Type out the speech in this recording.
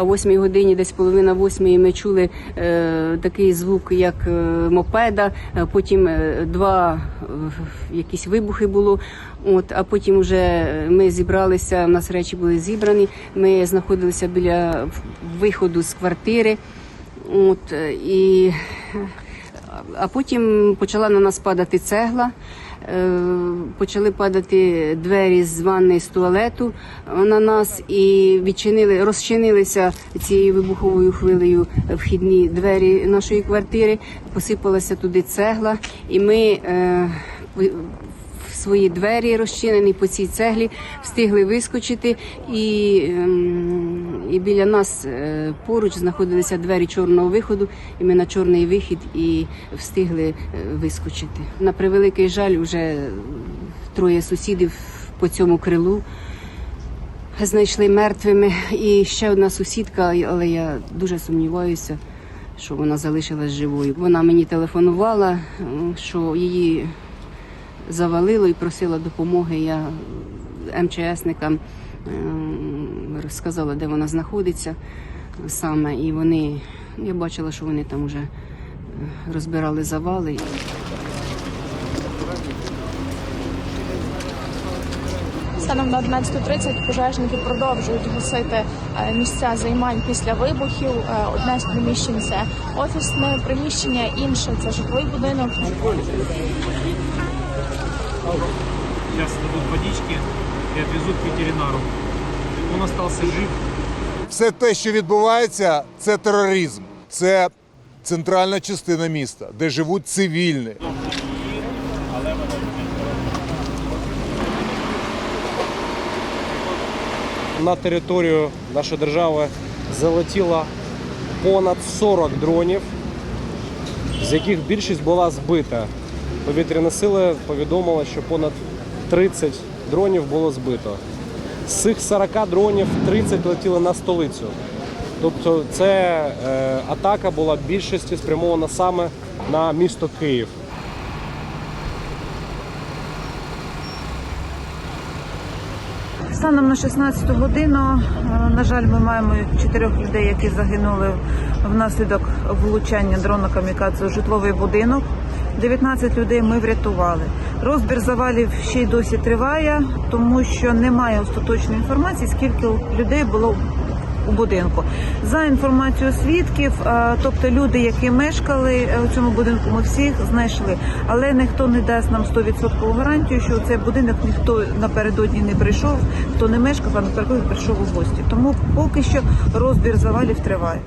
О 8 годині, десь половина восьмої, ми чули е, такий звук, як е, мопеда. е, Потім е, два е, якісь вибухи було. От, а потім вже ми зібралися. У нас речі були зібрані. Ми знаходилися біля виходу з квартири. От, е, і, а потім почала на нас падати цегла. Е, Почали падати двері з ванни з туалету на нас і відчинили, розчинилися цією вибуховою хвилею вхідні двері нашої квартири. Посипалася туди цегла, і ми е, в свої двері розчинені по цій цеглі, встигли вискочити, і, ем, і біля нас е, поруч знаходилися двері чорного виходу, і ми на чорний вихід і встигли е, вискочити. На превеликий жаль, вже троє сусідів по цьому крилу. Знайшли мертвими, і ще одна сусідка, але я дуже сумніваюся, що вона залишилась живою. Вона мені телефонувала, що її завалило і просила допомоги. Я МЧСникам розказала, де вона знаходиться саме, і вони я бачила, що вони там вже е, розбирали завали. Станом на 11.30 пожежники продовжують гасити е, місця займань після вибухів. Е, Одне з приміщень це офісне приміщення, інше це житловий будинок. Сейчас дадут водички и отвезут к ветеринару. Он остался жив. Все те, що відбувається, це тероризм. Це центральна частина міста, де живуть цивільні. На територію нашої держави залетіло понад 40 дронів, з яких більшість була збита. Повітряні сили повідомили, що понад 30 дронів було збито. З цих 40 дронів 30 летіли на столицю. Тобто це е, атака була в більшості спрямована саме на місто Київ. Станом на 16 годину, е, на жаль, ми маємо чотирьох людей, які загинули внаслідок влучання дрона камікадзе у житловий будинок. 19 людей ми врятували. Розбір завалів ще й досі триває, тому що немає остаточної інформації, скільки людей було у будинку. За інформацією свідків, е, тобто люди, які мешкали е, у цьому будинку, ми всіх знайшли. Але ніхто не дасть нам 100% гарантію, що у цей будинок ніхто напередодні не прийшов, хто не мешкав, а напередодні прийшов у гості. Тому поки що розбір завалів триває.